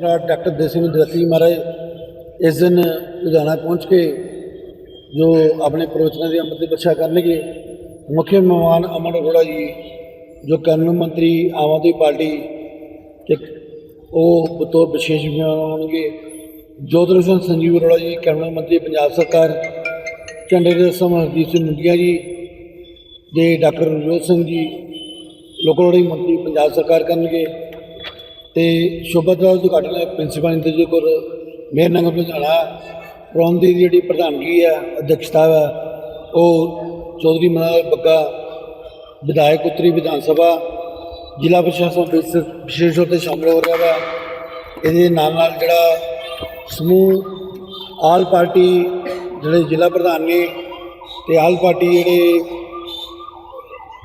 Doctor doctor ਦੇਸਿੰਘ ਦਰਤੀ ਮਹਾਰਾਜ, ਇਸ ਦਿਨ ਲੁਧਿਆਣਾ ਪਹੁੰਚ ਕੇ ਜੋ ਆਪਣੇ ਪ੍ਰਵਚਨਾਂ ਦੀ ਅੰਮ੍ਰਿਤ ਵਰਸ਼ਾ ਕਰਨਗੇ, ਮੁੱਖ ਮਹਿਮਾਨ ਅਮਨ ਅਰੋੜਾ ਜੀ, ਜੋ ਕਾਨੂੰਨ ਮੰਤਰੀ, ਆਮ ਆਦਮੀ ਪਾਰਟੀ ਤੇ ਉਹ ਬਤੌਰ ਵਿਸ਼ੇਸ਼ ਮਹਿਮਾਨ ਹੋਣਗੇ ਜੋਤ ਰੋਸ਼ਨ ਸੰਜੀਵ ਅਰੋੜਾ ਜੀ ਕੈਬਨਿਟ ਮੰਤਰੀ, ਪੰਜਾਬ ਸਰਕਾਰ ਝੰਡੇ ਦੇ ਰਸਮ ਸਿੰਘ ਮੁੰਡੀਆ ਜੀ ਦੇ ਡਾਕਟਰ ਰਣਜੋਤ ਸਿੰਘ ਜੀ ਲੋਕਲੋੜੀ ਮੰਤਰੀ ਪੰਜਾਬ ਸਰਕਾਰ ਕਰਨਗੇ। ਤੇ ਸ਼ੋਭਾ ਦਾ ਉਦਘਾਟਨ ਪ੍ਰਿੰਸੀਪਲ ਇੰਦਰਜੀਤ ਕੌਰ, ਮੇਅਰ ਨਗਰ ਲੁਧਿਆਣਾ ਪ੍ਰੋਗਰਾਮ ਦੀ ਜਿਹੜੀ ਪ੍ਰਧਾਨਗੀ ਹੈ ਅਧਿਕਸ਼ਤਾ ਹੈ ਉਹ ਚੌਧਰੀ ਮਨਾਲ ਬੱਗਾ, ਵਿਧਾਇਕ ਉੱਤਰੀ ਵਿਧਾਨ ਸਭਾ, ਜ਼ਿਲ੍ਹਾ ਪ੍ਰਸ਼ਾਸਨ ਵਿਸ਼ੇਸ਼ ਤੌਰ ਤੇ ਸ਼ਾਮਲ ਹੋ ਰਿਹਾ ਵਾ। ਇਹਦੇ ਨਾਲ ਨਾਲ ਜਿਹੜਾ ਸਮੂਹ, ਆਲ ਪਾਰਟੀ ਜਿਹੜੇ ਜ਼ਿਲ੍ਹਾ ਪ੍ਰਧਾਨ ਨੇ ਤੇ ਆਲ ਪਾਰਟੀ ਜਿਹੜੇ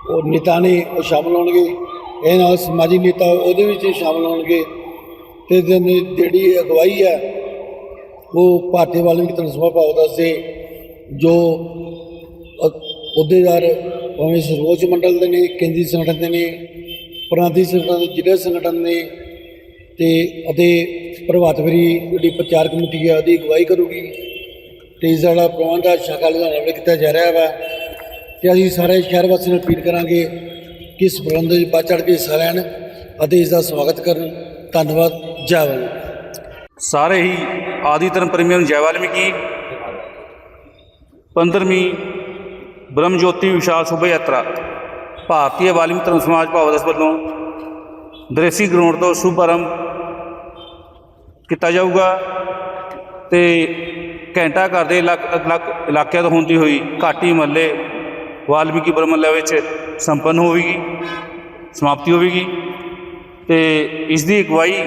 ਉਹ ਨੇਤਾ ਨੇ, ਉਹ ਸ਼ਾਮਲ ਹੋਣਗੇ। ਇਹ ਨਾਲ ਸਮਾਜੀ ਨੇਤਾ ਉਹਦੇ ਵਿੱਚ ਸ਼ਾਮਲ ਹੋਣਗੇ। ਤੇ ਜਿਹੜੀ ਅਗਵਾਈ ਹੈ, ਉਹ ਭਾਰਤੀ ਵਾਲਮੀਕੀ ਧਰਮ ਭਾਵ ਦੱਸਦੇ ਜੋ ਅ- ਅਹੁਦੇਦਾਰ ਭਾਵੇਂ ਸਰਵੋਚ ਮੰਡਲ ਦੇ ਨੇ, ਕੇਂਦਰੀ ਸੰਗਠਨ ਦੇ ਨੇ, ਪ੍ਰਾਂਤੀ ਸੰਗਠਨ ਦੇ, ਜ਼ਿਲ੍ਹਾ ਸੰਗਠਨ ਨੇ, ਤੇ ਅਤੇ ਪ੍ਰਭਾਤ ਫੇਰੀ ਜਿਹੜੀ ਪ੍ਰਚਾਰ ਕਮੇਟੀ ਹੈ, ਉਹਦੀ ਅਗਵਾਈ ਕਰੂਗੀ। ਤੇ ਇਸ ਦਾ ਪ੍ਰਬੰਧ ਹੈ ਸ਼ਾਖਾ ਲੁਧਿਆਣਾ ਵਿੱਚ ਕੀਤਾ ਜਾ ਰਿਹਾ ਵਾ, ਤੇ ਅਸੀਂ ਸਾਰੇ ਸ਼ਹਿਰ ਵਾਸੀਆਂ ਨੂੰ ਅਪੀਲ ਕਰਾਂਗੇ ਕਿ ਇਸ ਪ੍ਰਬੰਧ ਵਿੱਚ ਵੱਧ ਚੜ੍ਹ ਕੇ ਹਿੱਸਾ ਲੈਣ ਅਤੇ ਇਸ ਦਾ ਸਵਾਗਤ ਕਰਨ। ਧੰਨਵਾਦ। ਜੈ ਵਾਹਿਗੁਰੂ ਸਾਰੇ ਹੀ ਆਦਿ ਧਰਮ ਪ੍ਰੇਮੀਆਂ ਨੂੰ ਜੈ ਵਾਲਮੀਕੀ। 15ਵੀਂ ਬ੍ਰਹਮ ਜੋਤੀ ਵਿਸ਼ਾਲ ਸ਼ੋਭਾ ਯਾਤਰਾ। ਭਾਰਤੀ ਵਾਲਮੀਕੀ ਧਰਮ ਸਮਾਜ ਭਾਵਦਸ ਵੱਲੋਂ ਦ੍ਰੇਸੀ ਗਰਾਊਂਡ ਤੋਂ ਸ਼ੁਭ ਆਰੰਭ ਕੀਤਾ ਜਾਊਗਾ ਤੇ ਘੰਟਾ ਘਰ ਦੇ ਅਲੱਗ ਅਲੱਗ ਇਲਾਕਿਆਂ ਤੋਂ ਹੁੰਦੀ ਹੋਈ ਘਾਟੀ ਮਹੱਲੇ ਵਾਲਮੀਕੀ ਬ੍ਰਹਮੱਲਾ ਵਿੱਚ ਸੰਪੰਨ ਹੋਵੇਗੀ, ਸਮਾਪਤੀ ਹੋਵੇਗੀ ਤੇ ਇਸ ਦੀ ਅਗਵਾਈ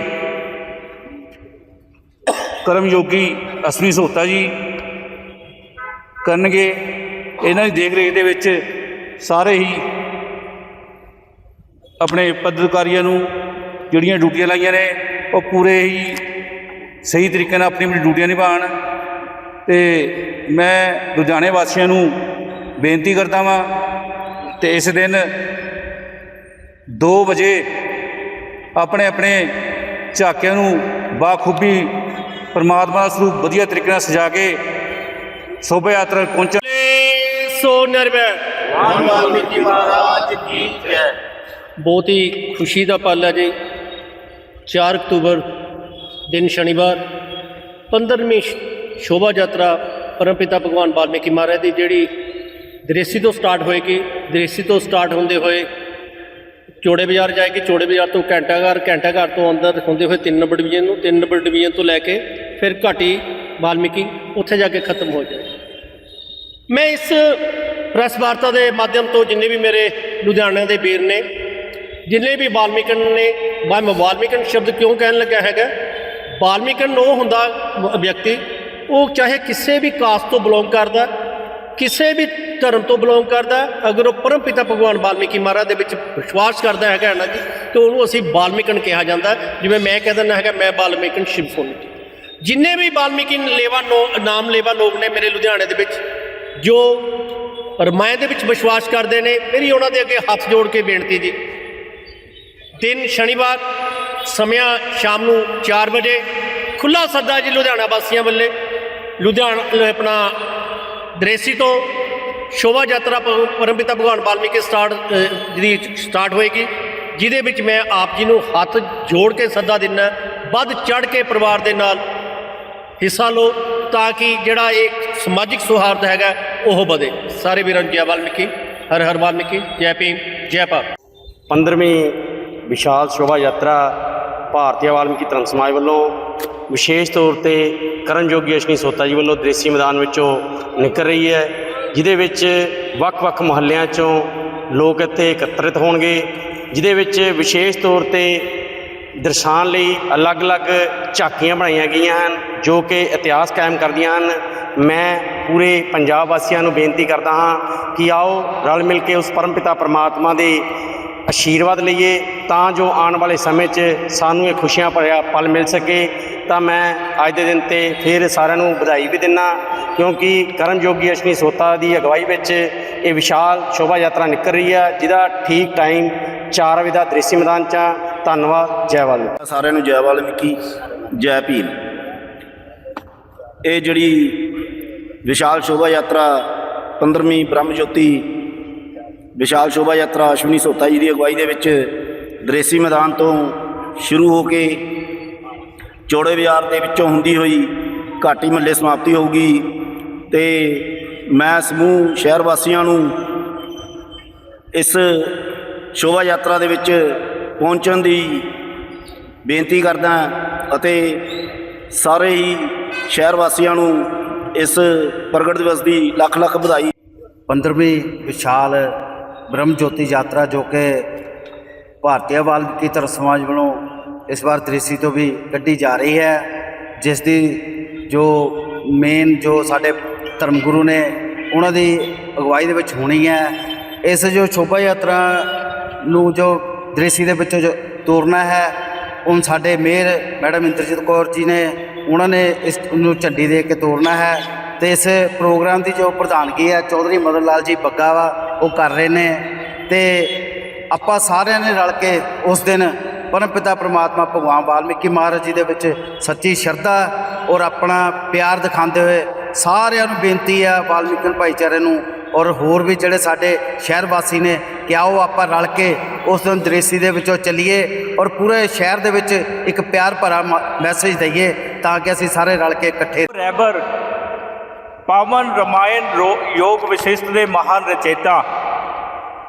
ਕਰਮਯੋਗੀ ਅਸਮੀ ਸੋਤਾ ਜੀ ਕਰਨਗੇ। ਇਹਨਾਂ ਦੀ ਦੇਖ ਰੇਖ ਦੇ ਵਿੱਚ ਸਾਰੇ ਹੀ ਆਪਣੇ ਪੱਤਰਕਾਰੀਆਂ ਨੂੰ ਜਿਹੜੀਆਂ ਡਿਊਟੀਆਂ ਲਾਈਆਂ ਨੇ, ਉਹ ਪੂਰੇ ਹੀ ਸਹੀ ਤਰੀਕੇ ਨਾਲ ਆਪਣੀ ਆਪਣੀ ਡਿਊਟੀਆਂ ਨਿਭਾਉਣ। ਤੇ ਮੈਂ ਲੁਧਿਆਣੇ ਵਾਸੀਆਂ ਨੂੰ ਬੇਨਤੀ ਕਰਦਾ ਵਾਂ ਤੇ ਇਸ ਦਿਨ 2 ਵਜੇ ਆਪਣੇ ਆਪਣੇ ਝਾਕਿਆਂ ਨੂੰ ਬਾਖੂਬੀ ਪਰਮਾਤਮਾ ਦਾ ਸਰੂਪ ਵਧੀਆ ਤਰੀਕੇ ਨਾਲ ਸਜਾ ਕੇ ਸ਼ੋਭਾ ਯਾਤਰਾ ਪਹੁੰਚਣ ਸੋ ਨਿਰਭੈ। ਵਾਲਮੀਕੀ ਮਹਾਰਾਜ ਕੀ ਜੈ। ਬਹੁਤ ਹੀ ਖੁਸ਼ੀ ਦਾ ਪਲ ਹੈ ਜੀ। 4 ਅਕਤੂਬਰ ਦਿਨ ਸ਼ਨੀਵਾਰ 15ਵੀਂ ਸ਼- ਸ਼ੋਭਾ ਯਾਤਰਾ ਪਰਮਪਿਤਾ ਭਗਵਾਨ ਵਾਲਮੀਕੀ ਮਹਾਰਾਜ ਦੀ ਜਿਹੜੀ ਦਰੇਸੀ ਤੋਂ ਸਟਾਰਟ ਹੋਏਗੀ ਦਰੇਸੀ ਤੋਂ ਸਟਾਰਟ ਹੁੰਦੇ ਹੋਏ ਚੋੜੇ ਬਾਜ਼ਾਰ ਜਾਏਗੀ ਚੋੜੇ ਬਾਜ਼ਾਰ ਤੋਂ ਘੰਟਾ ਘਰ ਘੰਟਾ ਘਰ ਤੋਂ ਅੰਦਰ ਹੁੰਦੇ ਹੋਏ 3 ਨੰਬਰ ਡਿਵੀਜ਼ਨ ਨੂੰ 3 ਨੰਬਰ ਡਿਵੀਜ਼ਨ ਤੋਂ ਲੈ ਕੇ ਫਿਰ ਘਾਟੀ ਵਾਲਮੀਕੀ ਉੱਥੇ ਜਾ ਕੇ ਖਤਮ ਹੋ ਜਾਏਗੀ ਮੈਂ ਇਸ ਪ੍ਰੈਸ ਵਾਰਤਾ ਦੇ ਮਾਧਿਅਮ ਤੋਂ ਜਿੰਨੇ ਵੀ ਮੇਰੇ ਲੁਧਿਆਣੇ ਦੇ ਵੀਰ ਨੇ, ਜਿੰਨੇ ਵੀ ਵਾਲਮੀਕਨ ਨੇ, ਮੈਂ ਵਾਲਮੀਕਨ ਸ਼ਬਦ ਕਿਉਂ ਕਹਿਣ ਲੱਗਾ ਹੈਗਾ? ਵਾਲਮੀਕਨ ਉਹ ਹੁੰਦਾ ਵਿਅਕਤੀ, ਉਹ ਚਾਹੇ ਕਿਸੇ ਵੀ ਕਾਸਟ ਤੋਂ ਬਿਲੋਂਗ ਕਰਦਾ ਕਿਸੇ ਵੀ ਧਰਮ ਤੋਂ ਬਿਲੋਂਗ ਕਰਦਾ, ਅਗਰ ਉਹ ਪਰਮ ਪਿਤਾ ਭਗਵਾਨ ਵਾਲਮੀਕੀ ਮਹਾਰਾਜ ਦੇ ਵਿੱਚ ਵਿਸ਼ਵਾਸ ਕਰਦਾ ਹੈਗਾ ਨਾ ਜੀ, ਤੇ ਉਹਨੂੰ ਅਸੀਂ ਵਾਲਮੀਕਨ ਕਿਹਾ ਜਾਂਦਾ। ਜਿਵੇਂ ਮੈਂ ਕਹਿ ਦਿੰਦਾ ਹੈਗਾ, ਮੈਂ ਵਾਲਮੀਕਨ ਸ਼ਿਵ ਸੋਨੀ ਜਿੰਨੇ ਵੀ ਵਾਲਮੀਕੀ ਲੇਵਾ ਨੋ- ਨਾਮ ਲੇਵਾ ਲੋਕ ਨੇ ਮੇਰੇ ਲੁਧਿਆਣੇ ਦੇ ਵਿੱਚ, ਜੋ ਰਮਾਇਣ ਦੇ ਵਿੱਚ ਵਿਸ਼ਵਾਸ ਕਰਦੇ ਨੇ, ਮੇਰੀ ਉਹਨਾਂ ਦੇ ਅੱਗੇ ਹੱਥ ਜੋੜ ਕੇ ਬੇਨਤੀ ਜੀ। ਦਿਨ ਸ਼ਨੀਵਾਰ ਸਮਿਆਂ ਸ਼ਾਮ ਨੂੰ 4 ਵਜੇ ਖੁੱਲਾ ਸੱਦਾ ਜੀ ਲੁਧਿਆਣਾ ਵਾਸੀਆਂ ਵੱਲੇ। ਲੁਧਿਆਣਾ, ਆਪਣਾ ਦ੍ਰੇਸੀ ਤੋਂ ਸ਼ੋਭਾ ਯਾਤਰਾ ਪ- ਪਰਮਪਿਤਾ ਭਗਵਾਨ ਵਾਲਮੀਕੀ ਸਟਾਰਟ ਅ, ਜਿਹੜੀ ਸਟਾਰਟ ਹੋਏਗੀ ਜਿਹਦੇ ਵਿੱਚ ਮੈਂ ਆਪ ਜੀ ਨੂੰ ਹੱਥ ਜੋੜ ਕੇ ਸੱਦਾ ਦਿੰਨਾ ਵੱਧ ਚੜ ਕੇ ਪਰਿਵਾਰ ਦੇ ਨਾਲ ਹਿੱਸਾ ਲਓ ਤਾਂ ਕਿ ਜਿਹੜਾ ਇਹ ਸਮਾਜਿਕ ਸੌਹਾਰਦ ਹੈਗਾ ਉਹ ਵਧੇ। ਸਾਰੇ ਵੀਰਾਂ ਨੂੰ ਜੈ ਵਾਲਮੀਕੀ ਹਰ ਹਰ ਵਾਲਮੀਕੀ ਜੈ ਭੀਮ ਜੈ ਭਾਰਤ। 15ਵੀਂ ਵਿਸ਼ਾਲ ਸ਼ੋਭਾ ਯਾਤਰਾ ਭਾਰਤੀ ਵਾਲਮੀਕੀ ਧਰਮ ਸਮਾਜ ਵੱਲੋਂ ਵਿਸ਼ੇਸ਼ ਤੌਰ ਤੇ ਕਰਨ ਕਰਨਯੋਗੀ ਅਸ਼ਨੀ ਸੋਤਾ ਜੀ ਵੱਲੋਂ ਦ੍ਰੇਸੀ ਮੈਦਾਨ ਵਿੱਚੋਂ ਨਿਕਲ ਰਹੀ ਹੈ, ਜਿਹਦੇ ਵਿੱਚ ਵੱਖ-ਵੱਖ ਮੁਹੱਲਿਆਂ ਚੋਂ ਲੋਕ ਇੱਥੇ ਇਕੱਤਰਿਤ ਹੋਣਗੇ, ਜਿਹਦੇ ਵਿੱਚ ਵਿਸ਼ੇਸ਼ ਤੌਰ ਤੇ ਦਰਸਾਉਣ ਲਈ ਅਲੱਗ-ਅਲੱਗ ਝਾਕੀਆਂ ਬਣਾਈਆਂ ਗਈਆਂ ਹਨ, ਜੋ ਕਿ ਇਤਿਹਾਸ ਕਾਇਮ ਕਰਦੀਆਂ ਹਨ। ਮੈਂ ਪੂਰੇ ਪੰਜਾਬ ਵਾਸੀਆਂ ਨੂੰ ਬੇਨਤੀ ਕਰਦਾ ਹਾਂ ਕਿ ਆਓ ਰਲ ਮਿਲ ਕੇ ਉਸ ਪਰਮਪਿਤਾ ਪਰਮਾਤਮਾ ਦੇ ਆਸ਼ੀਰਵਾਦ ਲਈਏ ਤਾਂ ਜੋ ਆਉਣ ਵਾਲੇ ਸਮੇਂ 'ਚ ਸਾਨੂੰ ਇਹ ਖੁਸ਼ੀਆਂ ਭਰਿਆ ਪਲ ਮਿਲ ਸਕੇ। ਤਾਂ ਮੈਂ ਅੱਜ ਦੇ ਦਿਨ ਤੇ ਫਿਰ ਸਾਰਿਆਂ ਨੂੰ ਵਧਾਈ ਵੀ ਦਿੰਨਾ, ਕਿਉਂਕਿ ਕਰਨਯੋਗੀ ਅਸ਼ਨੀ ਸੋਤਾ ਦੀ ਅਗਵਾਈ ਵਿੱਚ ਇਹ ਵਿਸ਼ਾਲ ਸ਼ੋਭਾ ਯਾਤਰਾ ਨਿਕਲ ਰਹੀ ਹੈ ਜਿਹਦਾ ਠੀਕ ਟਾਈਮ 4 ਵਜੇ ਦਾ ਦ੍ਰਿਸ਼ੀ ਮੈਦਾਨ 'ਚ ਆ। ਧੰਨਵਾਦ, ਜੈ ਵਾਲਮੀਕੀ। ਸਾਰਿਆਂ ਨੂੰ ਜੈ ਵਾਲਮੀਕੀ, ਜੈ ਭੀਮ। ਇਹ ਜਿਹੜੀ ਵਿਸ਼ਾਲ ਸ਼ੋਭਾ ਯਾਤਰਾ 15ਵੀਂ ਬ੍ਰਹਮ ਜੋਤੀ ਵਿਸ਼ਾਲ ਸ਼ੋਭਾ ਯਾਤਰਾ ਅਸ਼ਵਨੀ ਸੋਤਾ ਜੀ ਦੀ ਅਗਵਾਈ ਦੇ ਵਿੱਚ ਦਰੇਸੀ ਮੈਦਾਨ ਤੋਂ ਸ਼ੁਰੂ ਹੋ ਕੇ ਚੌੜੇ ਬਾਜ਼ਾਰ ਦੇ ਵਿੱਚੋਂ ਹੁੰਦੀ ਹੋਈ ਘਾਟੀ ਮੱਲੇ ਸਮਾਪਤੀ ਹੋਊਗੀ ਤੇ ਮੈਂ ਸਮੂਹ ਸ਼ਹਿਰ ਵਾਸੀਆਂ ਨੂੰ ਇਸ ਸ਼ੋਭਾ ਯਾਤਰਾ ਦੇ ਵਿੱਚ ਪਹੁੰਚਣ ਦੀ ਬੇਨਤੀ ਕਰਦਾ ਅਤੇ ਸਾਰੇ ਹੀ ਸ਼ਹਿਰ ਵਾਸੀਆਂ ਨੂੰ ਇਸ ਪ੍ਰਗਟ ਦਿਵਸ ਦੀ ਲੱਖ ਲੱਖ ਵਧਾਈ। 15ਵੀਂ ਵਿਸ਼ਾਲ ਬ੍ਰਹਮ ਜੋਤੀ ਯਾਤਰਾ ਜੋ ਕਿ ਭਾਰਤੀ ਵਾਲਮੀਕੀ ਧਰਮ ਸਮਾਜ ਵੱਲੋਂ ਇਸ ਵਾਰ ਦ੍ਰਿਸ਼ੀ ਤੋਂ ਵੀ ਕੱਢੀ ਜਾ ਰਹੀ ਹੈ, ਜਿਸ ਦੀ ਜੋ ਮੇਨ ਜੋ ਸਾਡੇ ਧਰਮ ਗੁਰੂ ਨੇ ਉਹਨਾਂ ਦੀ ਅਗਵਾਈ ਦੇ ਵਿੱਚ ਹੋਣੀ ਹੈ। ਇਸ ਜੋ ਸ਼ੋਭਾ ਯਾਤਰਾ ਨੂੰ ਜੋ ਦ੍ਰਿਸ਼ੀ ਦੇ ਵਿੱਚੋਂ ਜੋ ਤੋਰਨਾ ਹੈ ਉਹ ਸਾਡੇ ਮੇਅਰ ਮੈਡਮ ਇੰਦਰਜੀਤ ਕੌਰ ਜੀ ਨੇ ਉਹਨਾਂ ਨੇ ਇਸ ਨੂੰ ਝੰਡੀ ਦੇ ਕੇ ਤੋਰਨਾ ਹੈ ਤੇ ਇਸ ਪ੍ਰੋਗਰਾਮ ਦੀ ਜੋ ਪ੍ਰਧਾਨਗੀ ਹੈ, ਚੌਧਰੀ ਮਦਨ ਲਾਲ ਜੀ ਬੱਗਾ ਵਾ ਉਹ ਕਰ ਰਹੇ ਨੇ ਤੇ ਆਪਾਂ ਸਾਰਿਆਂ ਨੇ ਰਲ ਕੇ ਉਸ ਦਿਨ ਪਰਮ ਪਿਤਾ ਪ੍ਰਮਾਤਮਾ ਭਗਵਾਨ ਵਾਲਮੀਕੀ ਮਹਾਰਾਜ ਜੀ ਦੇ ਵਿੱਚ ਸੱਚੀ ਸ਼ਰਧਾ ਔਰ ਆਪਣਾ ਪਿਆਰ ਦਿਖਾਉਂਦੇ ਹੋਏ ਸਾਰਿਆਂ ਨੂੰ ਬੇਨਤੀ ਆ ਵਾਲਮੀਕਨ ਭਾਈਚਾਰੇ ਨੂੰ ਔਰ ਹੋਰ ਵੀ ਜਿਹੜੇ ਸਾਡੇ ਸ਼ਹਿਰ ਵਾਸੀ ਨੇ ਕਿ ਆਓ ਆਪਾਂ ਰਲ ਕੇ ਉਸ ਦਿਨ ਦ੍ਰੇਸੀ ਦੇ ਵਿੱਚੋਂ ਚੱਲੀਏ ਔਰ ਪੂਰੇ ਸ਼ਹਿਰ ਦੇ ਵਿੱਚ ਇੱਕ ਪਿਆਰ ਭਰਾ ਮੈਸੇਜ ਦਈਏ ਤਾਂ ਕਿ ਅਸੀਂ ਸਾਰੇ ਰਲ ਕੇ ਇਕੱਠੇ ਰੈਬਰ पावन रामायण रो- योग विशिष्ट ਦੇ महान रचेता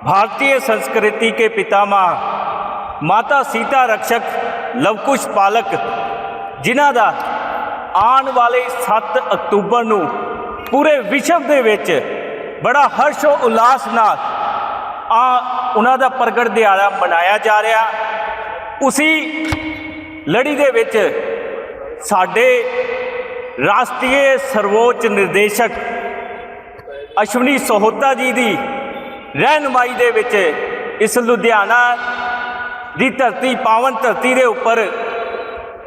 भारतीय संस्कृति के पितामह ਮਾਤਾ ਸੀਤਾ ਰਕਸ਼ਕ ਲਵਕੁਸ਼ ਪਾਲਕ ਜਿਨ੍ਹਾਂ ਦਾ ਆਉਣ ਵਾਲੇ 7 ਅਕਤੂਬਰ ਨੂੰ ਪੂਰੇ ਵਿਸ਼ਵ ਦੇ ਵਿੱਚ ਬੜਾ ਹਰਸ਼ੋ ਉਲਾਸ ਨਾਲ ਆ ਉਹਨਾਂ ਦਾ ਪ੍ਰਗਟ ਦਿਹਾੜਾ ਮਨਾਇਆ ਜਾ ਰਿਹਾ ਉਸੀ ਲੜੀ ਦੇ ਵਿੱਚ ਸਾਡੇ ਰਾਸ਼ਟਰੀ ਸਰਵੋੱਚ ਨਿਰਦੇਸ਼ਕ ਅਸ਼ਵਨੀ ਸੋਹਤਾ ਜੀ ਦੀ ਰਹਿਨਮਾਈ ਦੇ ਵਿੱਚ ਇਸ ਲੁਧਿਆਣਾ ਦੀ ਧਰਤੀ, ਪਾਵਨ ਧਰਤੀ ਦੇ ਉੱਪਰ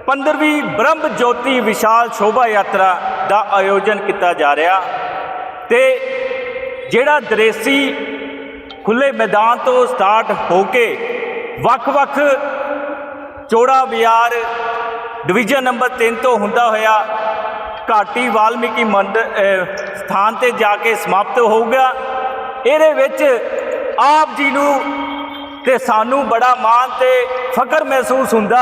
15ਵੀਂ ਬ੍ਰਹਮ ਜੋਤੀ ਵਿਸ਼ਾਲ ਸ਼ੋਭਾ ਯਾਤਰਾ ਦਾ ਆਯੋਜਨ ਕੀਤਾ ਜਾ ਰਿਹਾ ਤੇ ਜਿਹੜਾ ਦਰੇਸੀ ਖੁੱਲੇ ਮੈਦਾਨ ਤੋਂ ਸਟਾਰਟ ਹੋ ਕੇ ਵੱਖ-ਵੱਖ ਚੋੜਾ ਬਿਆਰ ਡਿਵੀਜ਼ਨ ਨੰਬਰ 3 ਤੋਂ ਹੁੰਦਾ ਹੋਇਆ ਘਾਟੀ ਵਾਲਮੀਕੀ ਮੰਡ ਸਥਾਨ ਤੇ ਜਾ ਕੇ ਸਮਾਪਤ ਹੋਊਗਾ ਇਹਦੇ ਵਿੱਚ ਆਪ ਜੀ ਨੂੰ ਤੇ ਸਾਨੂੰ ਬੜਾ ਮਾਣ ਤੇ ਫਖਰ ਮਹਿਸੂਸ ਹੁੰਦਾ।